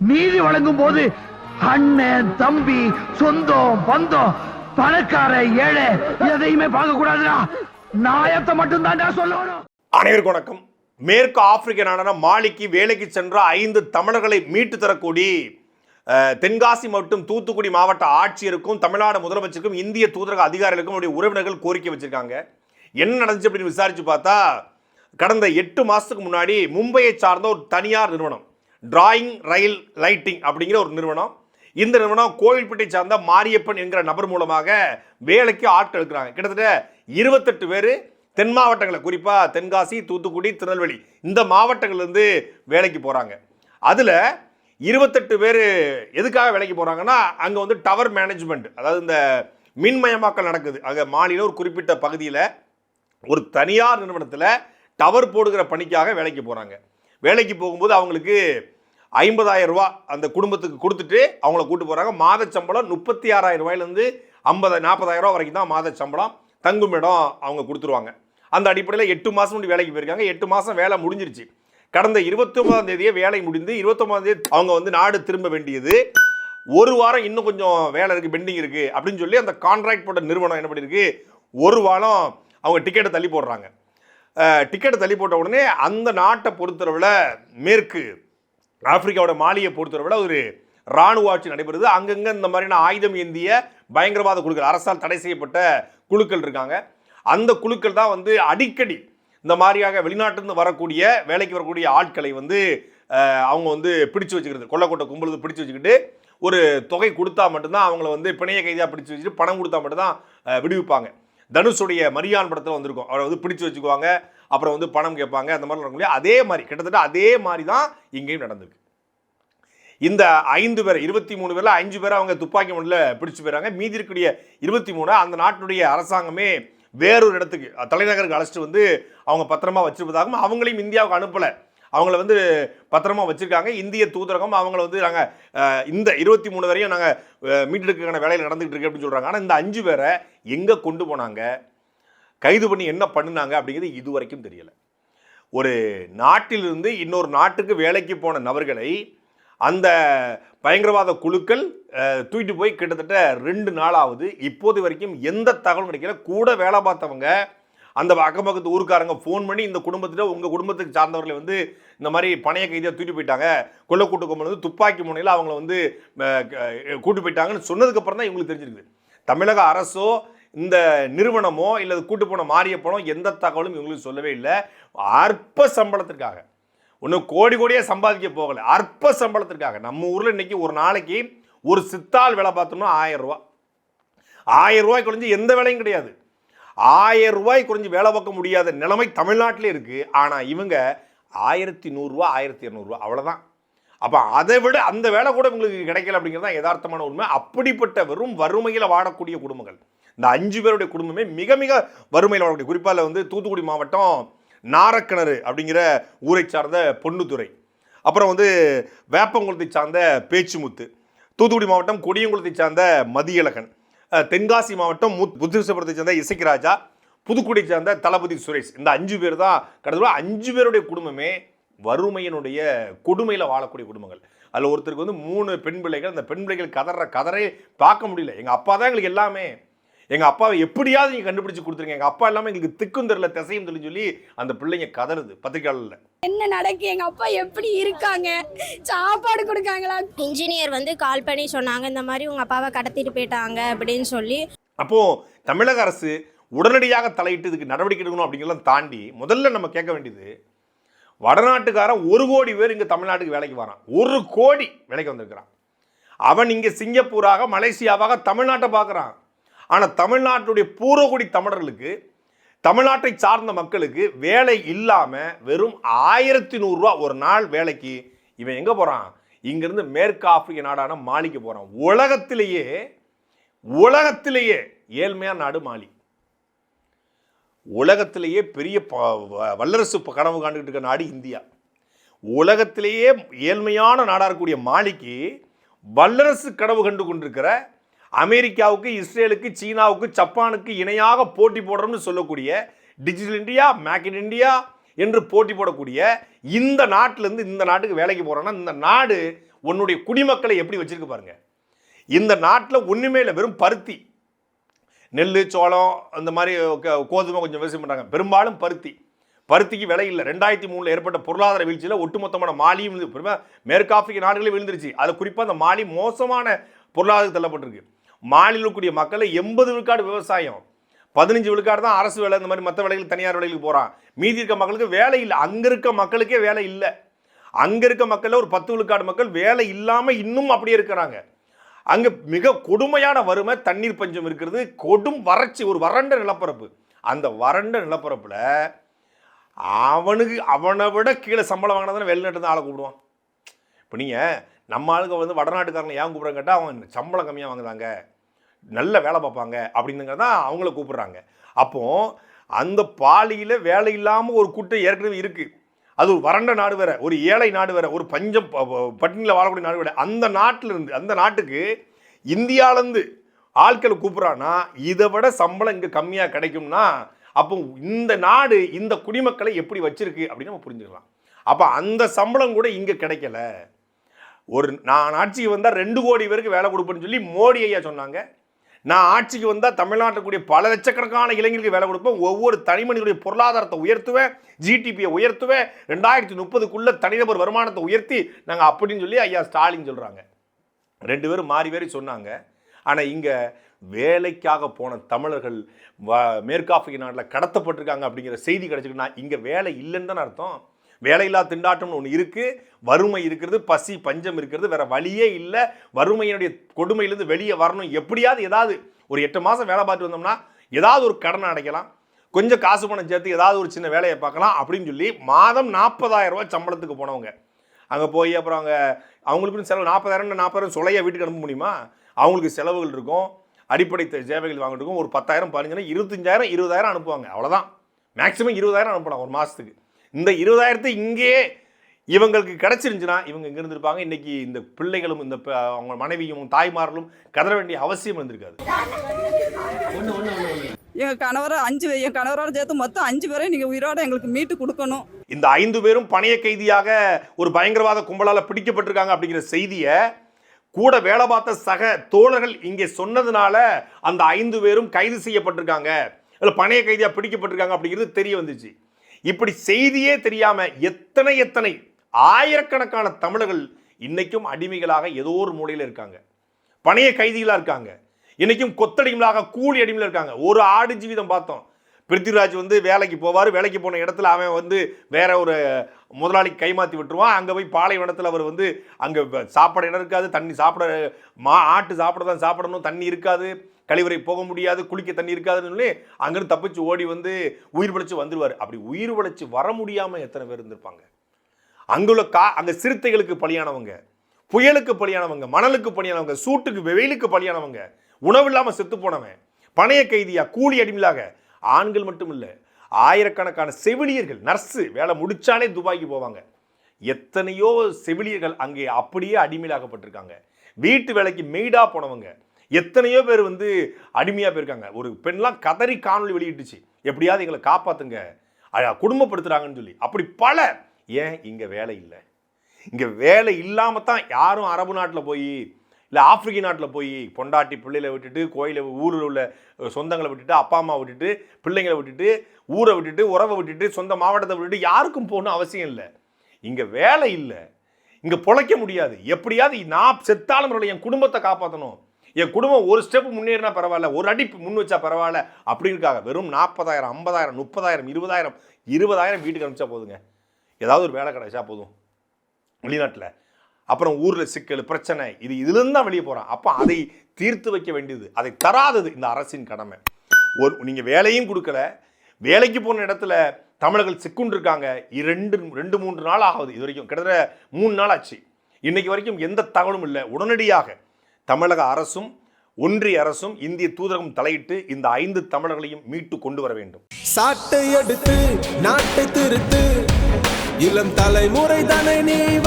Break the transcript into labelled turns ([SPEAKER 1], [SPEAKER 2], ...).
[SPEAKER 1] நீதி வழங்கும் போது அண்ணன் தம்பி சொந்தம் பந்தம் பணக்கார ஏழை எதையுமே பார்க்க கூடாதுடா நாயத்தை மட்டும் தான் சொல்லணும்.
[SPEAKER 2] அனைவருக்கும் வணக்கம். மேற்கு ஆப்பிரிக்க நாடான மாலிக்கு வேலைக்கு சென்ற ஐந்து தமிழர்களை மீட்டு தரக்கூடி தென்காசி மற்றும் தூத்துக்குடி மாவட்ட ஆட்சியருக்கும் தமிழ்நாடு முதலமைச்சருக்கும் இந்திய தூதரக அதிகாரிகளுக்கும் உறவினர்கள் கோரிக்கை வச்சிருக்காங்க. என்ன நடந்துச்சு அப்படின்னு விசாரிச்சு பார்த்தா கடந்த எட்டு மாசத்துக்கு முன்னாடி மும்பையை சார்ந்த ஒரு தனியார் நிறுவனம் டிராயிங் ரயில் லைட்டிங் அப்படிங்கிற ஒரு நிறுவனம். இந்த நிறுவனம் கோவில்பேட்டை சார்ந்த மாரியப்பன் என்கிற நபர் மூலமாக வேலைக்கு ஆட்கள் எடுக்கிறாங்க. கிட்டத்தட்ட இருபத்தெட்டு பேர் தென் மாவட்டங்களை குறிப்பாக தென்காசி தூத்துக்குடி திருநெல்வேலி இந்த மாவட்டங்கள்லேருந்து வேலைக்கு போகிறாங்க அதில் இருபத்தெட்டு பேர் எதுக்காக வேலைக்கு போகிறாங்கன்னா அங்கே வந்து டவர் மேனேஜ்மெண்ட் அதாவது இந்த மின்மயமாக்கல் நடக்குது. அங்கே மாநில ஒரு குறிப்பிட்ட பகுதியில் ஒரு தனியார் நிறுவனத்தில் டவர் போடுகிற பணிக்காக வேலைக்கு போகிறாங்க வேலைக்கு போகும்போது அவங்களுக்கு ஐம்பதாயிரம் ரூபா அந்த குடும்பத்துக்கு கொடுத்துட்டு அவங்கள கூட்டு போகிறாங்க மாத சம்பளம் முப்பத்தி ஆறாயிரம் ரூபாயிலேருந்து ஐம்பது நாற்பதாயிரம் ரூபா வரைக்கும் தான் மாத சம்பளம் தங்கும் இடம் அவங்க கொடுத்துருவாங்க. அந்த அடிப்படையில் எட்டு மாதம் முடி வேலைக்கு போயிருக்காங்க. எட்டு மாதம் வேலை முடிஞ்சிருச்சு. கடந்த இருபத்தி ஒன்பதாம் தேதியே வேலை முடிந்து இருபத்தொன்பதாம் தேதி அவங்க வந்து நாடு திரும்ப வேண்டியது. ஒரு வாரம் இன்னும் கொஞ்சம் வேலை இருக்குது பெண்டிங் இருக்குது அப்படின்னு சொல்லி அந்த கான்ட்ராக்ட் போட்ட நிறுவனம் என்ன பண்ணியிருக்கு ஒரு வாரம் அவங்க டிக்கெட்டை தள்ளி போடுறாங்க. டிக்கெட்டை தள்ளி போட்ட உடனே அந்த நாட்டை பொறுத்தளவில் மேற்கு ஆப்பிரிக்காவோட மாலியை பொறுத்தவரை ஒரு இராணுவ ஆட்சி நடைபெறுது. அங்கங்கே இந்த மாதிரியான ஆயுதம் ஏந்திய பயங்கரவாத குழுக்கள் அரசால் தடை செய்யப்பட்ட குழுக்கள் இருக்காங்க. அந்த குழுக்கள் தான் வந்து அடிக்கடி இந்த மாதிரியாக வெளிநாட்டிலிருந்து வரக்கூடிய வேலைக்கு வரக்கூடிய ஆட்களை வந்து அவங்க வந்து பிடிச்சு வச்சுக்கிறது. கொல்லக்கோட்டை கும்பலுக்கு பிடிச்சு வச்சுக்கிட்டு ஒரு தொகை கொடுத்தா மட்டும்தான் அவங்கள வந்து பிணைய கைதியாக பிடிச்சு வச்சுட்டு பணம் கொடுத்தா மட்டும்தான் விடுவிப்பாங்க. தனுஷுடைய மரியான் படத்தில் வந்திருக்கும். அவரை வந்து பிடிச்சு வச்சுக்குவாங்க. அப்புறம் வந்து பணம் கேட்பாங்க அந்த மாதிரி நடக்கும் இல்லையா? அதே மாதிரி கிட்டத்தட்ட அதே மாதிரி தான் இங்கேயும் நடந்திருக்கு. இந்த ஐந்து பேர் இருபத்தி மூணு பேரில் அஞ்சு பேரை அவங்க துப்பாக்கி முனையில் பிடிச்சு போயிறாங்க. மீதி இருக்கக்கூடிய இருபத்தி மூணு அந்த நாட்டினுடைய அரசாங்கமே வேறொரு இடத்துக்கு தலைநகருக்கு அழைச்சிட்டு வந்து அவங்க பத்திரமா வச்சிருப்பதாகவும் அவங்களையும் இந்தியாவுக்கு அனுப்பலை. அவங்கள வந்து பத்திரமா வச்சுருக்காங்க. இந்திய தூதரகம் அவங்கள வந்து நாங்கள் இந்த இருபத்தி மூணு வரையும் நாங்கள் மீட்டெடுக்கான வேலையில் நடந்துகிட்டு இருக்கு அப்படின்னு சொல்கிறாங்க ஆனால் இந்த அஞ்சு பேரை எங்கே கொண்டு போனாங்க? கைது பண்ணி என்ன பண்ணினாங்க அப்படிங்கிறது இது வரைக்கும் ஒரு நாட்டிலிருந்து இன்னொரு நாட்டுக்கு வேலைக்கு போன நபர்களை அந்த பயங்கரவாத குழுக்கள் தூக்கிட்டு போய் கிட்டத்தட்ட ரெண்டு நாளாவது இப்போது வரைக்கும் எந்த தகவலும் கிடைக்கல. கூட வேலை பார்த்தவங்க அந்த அக்கம் பக்கத்து ஊருக்காரங்க ஃபோன் பண்ணி இந்த குடும்பத்தில் உங்கள் குடும்பத்துக்கு சார்ந்தவர்களை வந்து இந்த மாதிரி பணைய கைதியாக தூக்கிட்டு போயிட்டாங்க. கூட்டு கும்பல் வந்து துப்பாக்கி முனையில் அவங்கள வந்து க- கூட்டு போயிட்டாங்கன்னு சொன்னதுக்கப்புறம் தான் இவங்களுக்கு தெரிஞ்சிருக்குது. தமிழக அரசோ இந்த நிறுவனமோ இல்லை கூட்டு போன மாறிய பணம் எந்த தகவலும் இவங்களுக்கு சொல்லவே இல்லை. அற்ப சம்பளத்திற்காக. ஒன்றும் கோடி கோடியாக சம்பாதிக்க போகலை. அற்ப சம்பளத்திற்காக. நம்ம ஊரில் இன்னைக்கு ஒரு நாளைக்கு ஒரு சித்தாள் வேலை பார்த்தோம்னா ஆயிரம் ரூபா. ஆயிரம் ரூபாய் குறைஞ்சி எந்த வேலையும் கிடையாது. ஆயிரம் ரூபாய் குறைஞ்சி வேலை பார்க்க முடியாத நிலைமை தமிழ்நாட்டிலே இருக்குது ஆனால் இவங்க ஆயிரத்தி நூறுரூவா ஆயிரத்தி இரநூறுவா அவ்வளோதான் அப்போ அதை விட அந்த வேலை கூட உங்களுக்கு கிடைக்கல அப்படிங்கிறது தான் யதார்த்தமான உண்மை. அப்படிப்பட்ட வெறும் வறுமையில் வாழக்கூடிய குடும்பங்கள். இந்த அஞ்சு பேருடைய குடும்பமே மிக மிக வறுமையில் வாழக்கூடிய குறிப்பாக வந்து தூத்துக்குடி மாவட்டம் நாரக்கிணறு அப்படிங்கிற ஊரை சார்ந்த பொன்னுத்துறை அப்புறம் வந்து வேப்பங்குளத்தை சார்ந்த பேச்சுமுத்து. தூத்துக்குடி மாவட்டம் கொடியங்குளத்தை சார்ந்த மதியழகன். தென்காசி மாவட்டம் முத் புத்திரசபுரத்தை சேர்ந்த இசைக்கிராஜா புதுக்குடி சேர்ந்த தளபதி சுரேஷ். இந்த அஞ்சு பேர் தான் கடந்த அஞ்சு பேருடைய குடும்பமே வறுமையினுடைய கொடுமையில் வாழக்கூடிய குடும்பங்கள். அதில் ஒருத்தருக்கு வந்து மூணு பெண் பிள்ளைகள் அந்த பெண் பிள்ளைகள் கதற கதறே பார்க்க முடியல. எங்கள் அப்பா தான் எங்களுக்கு எல்லாமே. எங்கள் அப்பாவை எப்படியாவது நீங்கள் கண்டுபிடிச்சு கொடுத்துருங்க. எங்கள் அப்பா இல்லாமல் எங்களுக்கு திக்கும் தெரியல திசையும் தெரியல சொல்லி அந்த பிள்ளைங்க கதறுது பத்திரிக்கையாளர்ல.
[SPEAKER 3] என்ன நடக்கு? எங்க அப்பா எப்படி இருக்காங்க? சாப்பாடு கொடுக்காங்களா?
[SPEAKER 4] இன்ஜினியர் வந்து கால் பண்ணி சொன்னாங்க இந்த மாதிரி உங்கள் அப்பாவை கடத்திட்டு போயிட்டாங்க அப்படின்னு சொல்லி.
[SPEAKER 2] அப்போ தமிழக அரசு உடனடியாக தலையிட்டு இதுக்கு நடவடிக்கை எடுக்கணும் அப்படிங்கிறதெல்லாம் தாண்டி முதல்ல நம்ம கேட்க வேண்டியது வடநாட்டுக்காரன் ஒரு கோடி பேர் இங்கே தமிழ்நாட்டுக்கு வேலைக்கு வரான். ஒரு கோடி வேலைக்கு வந்திருக்கிறான். அவன் இங்கே சிங்கப்பூராக மலேசியாவாக தமிழ்நாட்டை பார்க்குறான். ஆனால் தமிழ்நாட்டுடைய பூர்வகுடி தமிழர்களுக்கு தமிழ்நாட்டை சார்ந்த மக்களுக்கு வேலை இல்லாமல் வெறும் ஆயிரத்தி நூறுரூவா ஒரு நாள் வேலைக்கு இவன் எங்கே போகிறான் இங்கேருந்து மேற்கு ஆப்பிரிக்க நாடான மாலிக்கு போகிறான் உலகத்திலேயே உலகத்திலேயே ஏழ்மையான நாடு மாலி. உலகத்திலேயே பெரிய ப- வ- வல்லரசு கனவு காண்டுகிட்டு இருக்க நாடு இந்தியா. உலகத்திலேயே ஏழ்மையான நாடாக இருக்கக்கூடிய மாலிக்கு வல்லரசு கனவு கண்டு கொண்டிருக்கிற அமெரிக்காவுக்கு இஸ்ரேலுக்கு சீனாவுக்கு ஜப்பானுக்கு இணையாக போட்டி போடுறோம்னு சொல்லக்கூடிய Digital India Make in India என்று போட்டி போடக்கூடிய இந்த நாட்டிலேருந்து இந்த நாட்டுக்கு வேலைக்கு போகிறோன்னா இந்த நாடு உன்னுடைய குடிமக்களை எப்படி வச்சுருக்கு பாருங்கள் இந்த நாட்டில் ஒன்றுமே இல்லை வெறும் பருத்தி. நெல் சோளம் அந்த மாதிரி கோதுமை கொஞ்சம் விவசாயம் பண்ணுறாங்க பெரும்பாலும் பருத்தி. பருத்திக்கு விலை இல்லை. ரெண்டாயிரத்தி மூணில் ஏற்பட்ட பொருளாதார வீழ்ச்சியில் ஒட்டுமொத்தமான மாலியும் மேற்கு ஆப்பிரிக்க நாடுகளே விழுந்துருச்சு. அதில் குறிப்பாக அந்த மாலி மோசமான பொருளாதாரம் தள்ளப்பட்டிருக்கு. மாலியில் இருக்கக்கூடிய மக்களை எண்பது விழுக்காடு விவசாயம் பதினஞ்சு விழுக்காடு தான் அரசு வேலை இந்த மாதிரி மற்ற வேலைகள் தனியார் வேலைகளுக்கு போகிறான் மீதி இருக்க மக்களுக்கு வேலை இல்லை. அங்கே இருக்க மக்களுக்கே வேலை இல்லை. அங்கே இருக்க மக்களில் ஒரு பத்து விழுக்காடு மக்கள் வேலை இல்லாமல் இன்னும் அப்படியே இருக்கிறாங்க. அங்கே மிக கொடுமையான வறுமை தண்ணீர் பஞ்சம் இருக்கிறது கொடும் வறட்சி ஒரு வறண்ட நிலப்பரப்பு. அந்த வறண்ட நிலப்பரப்பில் அவனுக்கு அவனை விட கீழே சம்பளம் வாங்கினதானே வெளிநாட்டு தான் ஆளை கூப்பிடுவான். இப்போ நீங்கள் நம்ம ஆளுங்க வந்து வடநாட்டுக்காரங்க ஏன் கூப்பிட்றாங்க கேட்டால் அவன் சம்பளம் கம்மியாக வாங்குறாங்க நல்ல வேலை பார்ப்பாங்க அப்படிங்கிறத தான் அவங்கள கூப்பிட்றாங்க. அப்போது அந்த பாலியில் வேலை இல்லாமல் ஒரு கூட்டம் ஏற்கனவே இருக்குது அது ஒரு வறண்ட நாடு வேற ஒரு ஏழை நாடு வேற ஒரு பஞ்சம் ப- பட்டினியில் வாழக்கூடிய நாடு வேற. அந்த நாட்டில் இருந்து அந்த நாட்டுக்கு இந்தியாவிலேருந்து ஆட்களை கூப்பிட்றான்னா இதை விட சம்பளம் இங்கே கம்மியாக கிடைக்கும்னா அப்போ இந்த நாடு இந்த குடிமக்களை எப்படி வச்சிருக்கு அப்படின்னு நம்ம புரிஞ்சுக்கலாம். அப்போ அந்த சம்பளம் கூட இங்கே கிடைக்கல. ஒரு நான் ஆட்சிக்கு வந்தால் ரெண்டு கோடி பேருக்கு வேலை கொடுப்பேன்னு சொல்லி மோடி ஐயா சொன்னாங்க. நான் ஆட்சிக்கு வந்தால் தமிழ்நாட்டுக்குரிய பல லட்சக்கணக்கான இளைஞர்களுக்கு வேலை கொடுப்பேன். ஒவ்வொரு தனிமனிதனுடைய பொருளாதாரத்தை உயர்த்துவேன். ஜிடிபியை உயர்த்துவேன். ரெண்டாயிரத்தி முப்பதுக்குள்ளே தனிநபர் வருமானத்தை உயர்த்தி நாங்கள் அப்படின்னு சொல்லி ஐயா ஸ்டாலின் சொல்கிறாங்க ரெண்டு பேரும் மாறி மாறி சொன்னாங்க. ஆனால் இங்கே வேலைக்காக போன தமிழர்கள் வ மேற்காப்பிரிக்க நாட்டில் கடத்தப்பட்டிருக்காங்க அப்படிங்கிற செய்தி கிடச்சிக்கிட்டுனா இங்கே வேலை இல்லைன்னு தானே அர்த்தம். வேலையில்லா திண்டாட்டம்னு ஒன்று இருக்குது வறுமை இருக்கிறது பசி பஞ்சம் இருக்கிறது வேறு வழியே இல்லை. வறுமையினுடைய கொடுமையிலேருந்து வெளியே வரணும். எப்படியாவது ஏதாவது ஒரு எட்டு மாதம் வேலை பார்த்து வந்தோம்னா ஏதாவது ஒரு கடனை அடைக்கலாம். கொஞ்சம் காசு பணம் சேர்த்து ஏதாவது ஒரு சின்ன வேலையை பார்க்கலாம் அப்படின்னு சொல்லி மாதம் நாற்பதாயிரம் ரூபாய் சம்பளத்துக்கு போனவங்க. அங்கே போய் அப்புறம் அங்கே அவங்களுக்குன்னு செலவு நாற்பதாயிரம் நாற்பதாயிரம் சொலையா வீட்டுக்கு அனுப்ப முடியுமா? அவங்களுக்கு செலவுகள் இருக்கும். அடிப்படை சேவைகள் வாங்கிட்டு இருக்கும் ஒரு பத்தாயிரம் பதினஞ்சாயிரம் இருபத்தஞ்சாயிரம் இருபதாயிரம் அனுப்புவாங்க. அவ்வளோதான் மேக்ஸிமம் இருபதாயிரம் அனுப்பலாம் ஒரு மாதத்துக்கு இந்த இருபதாயிரத்தை இங்கேயே இவங்களுக்கு கிடச்சிருந்துச்சுன்னா இவங்க இங்கே இருந்திருப்பாங்க. இன்னைக்கு இந்த பிள்ளைகளும் இந்த அவங்க மனைவியும் தாய்மார்களும் கதற வேண்டிய அவசியம் இருந்திருக்காது.
[SPEAKER 5] எங்க கணவரை அஞ்சு என் கணவரோட சேர்த்து மொத்தம் அஞ்சு பேரையும் நீங்க உயிரோட எங்களுக்கு மீட்டு கொடுக்கணும்.
[SPEAKER 2] இந்த ஐந்து பேரும் பணைய கைதியாக ஒரு பயங்கரவாத கும்பலால பிடிக்கப்பட்டிருக்காங்க அப்படிங்கிற செய்தியை கூட வேலை பார்த்த சக தோழர்கள் இங்கே சொன்னதுனால அந்த ஐந்து பேரும் கைது செய்யப்பட்டிருக்காங்க. இல்ல பணைய கைதியா பிடிக்கப்பட்டிருக்காங்க அப்படிங்கிறது தெரிய வந்துச்சு. இப்படி செய்தியே தெரியாம எத்தனை எத்தனை ஆயிரக்கணக்கான தமிழர்கள் இன்னைக்கும் அடிமைகளாக ஏதோ ஒரு மூலையில் இருக்காங்க. பணைய கைதிகளாக இருக்காங்க. இன்னைக்கும் கொத்தடிகளாக கூலி அடிமையில் இருக்காங்க. ஒரு ஆடு ஜீவிதம் பார்த்தோம். பிருத்திவிராஜ் வந்து வேலைக்கு போவார். வேலைக்கு போன இடத்துல அவன் வந்து வேற ஒரு முதலாளிக்கு கைமாற்றி விட்டுருவான். அங்கே போய் பாலைவனத்தில் அவர் வந்து அங்கே சாப்பாடு இடம் இருக்காது. தண்ணி சாப்பிட மா ஆட்டு சாப்பிட தான் சாப்பிடணும். தண்ணி இருக்காது. கழிவறை போக முடியாது குளிக்க தண்ணி இருக்காதுன்னு சொல்லி அங்கேருந்து தப்பிச்சு ஓடி வந்து உயிர் பிழைச்சி வந்துருவார். அப்படி உயிர் பிழைச்சி வர முடியாமல் எத்தனை பேர் இருந்திருப்பாங்க? அங்குள்ள கா அங்கே சிறுத்தைகளுக்கு பலியானவங்க புயலுக்கு பலியானவங்க மணலுக்கு பலியானவங்க சூட்டுக்கு வெயிலுக்கு பலியானவங்க உணவு இல்லாமல் செத்து போனவன் பணைய கைதியா கூலி அடிமையாக ஆண்கள் மட்டும் இல்லை ஆயிரக்கணக்கான செவிலியர்கள் நர்ஸு வேலை முடிச்சாலே துபாய்க்கு போவாங்க. எத்தனையோ செவிலியர்கள் அங்கே அப்படியே அடிமையிலாக்கப்பட்டிருக்காங்க. வீட்டு வேலைக்கு மெய்டாக போனவங்க எத்தனையோ பேர் வந்து அடிமையாக போயிருக்காங்க. ஒரு பெண்லாம் கதறி காணொளி வெளியிட்டுச்சு. எப்படியாவது எங்களை காப்பாற்றுங்க குடும்பப்படுத்துகிறாங்கன்னு சொல்லி. அப்படி பல. ஏன்? இங்கே வேலை இல்லை. இங்கே வேலை இல்லாமல் தான் யாரும் அரபு நாட்டில் போய் இல்லை ஆப்பிரிக்க நாட்டில் போய் பொண்டாட்டி பிள்ளைகளை விட்டுட்டு கோயிலை ஊரில் உள்ள சொந்தங்களை விட்டுட்டு அப்பா அம்மா விட்டுட்டு பிள்ளைங்களை விட்டுட்டு ஊரை விட்டுட்டு உறவை விட்டுட்டு சொந்த மாவட்டத்தை விட்டுட்டு யாருக்கும் போகணும் அவசியம் இல்லை. இங்கே வேலை இல்லை. இங்கே பொழைக்க முடியாது. எப்படியாவது நான் செத்தாலும் என் குடும்பத்தை காப்பாற்றணும் என் குடும்பம் ஒரு ஸ்டெப் முன்னேறினா பரவாயில்ல ஒரு அடி முன் வச்சா பரவாயில்ல அப்படி இருக்காங்க வெறும் நாற்பதாயிரம் ஐம்பதாயிரம் முப்பதாயிரம் இருபதாயிரம் இருபதாயிரம் வீட்டுக்கு அனுப்பிச்சா போதுங்க. ஏதாவது ஒரு வேலை கிடைச்சா போதும். வெளிநாட்டில். அப்புறம் ஊரில் சிக்கல் பிரச்சனை இது இதுலேருந்து தான் வெளியே போகிறான் அப்போ அதை தீர்த்து வைக்க வேண்டியது அதை தராதது இந்த அரசின் கடமை. ஒரு நீங்கள் வேலையும் கொடுக்கல வேலைக்கு போன இடத்துல தமிழர்கள் சிக்குண்டிருக்காங்க இரண்டு ரெண்டு மூன்று நாள் ஆகுது. இது வரைக்கும் கிட்டத்தட்ட மூணு நாள் ஆச்சு. இன்னைக்கு வரைக்கும் எந்த தகவலும் இல்லை. உடனடியாக தமிழக அரசும் ஒன்றிய அரசும் இந்திய தூதரகம் தலையிட்டு இந்த ஐந்து தமிழர்களையும் மீட்டு கொண்டு வர வேண்டும்.
[SPEAKER 6] சாட்டை எடுத்து நாட்டை திருத்து. இளம் தலைமுறை தானே நீ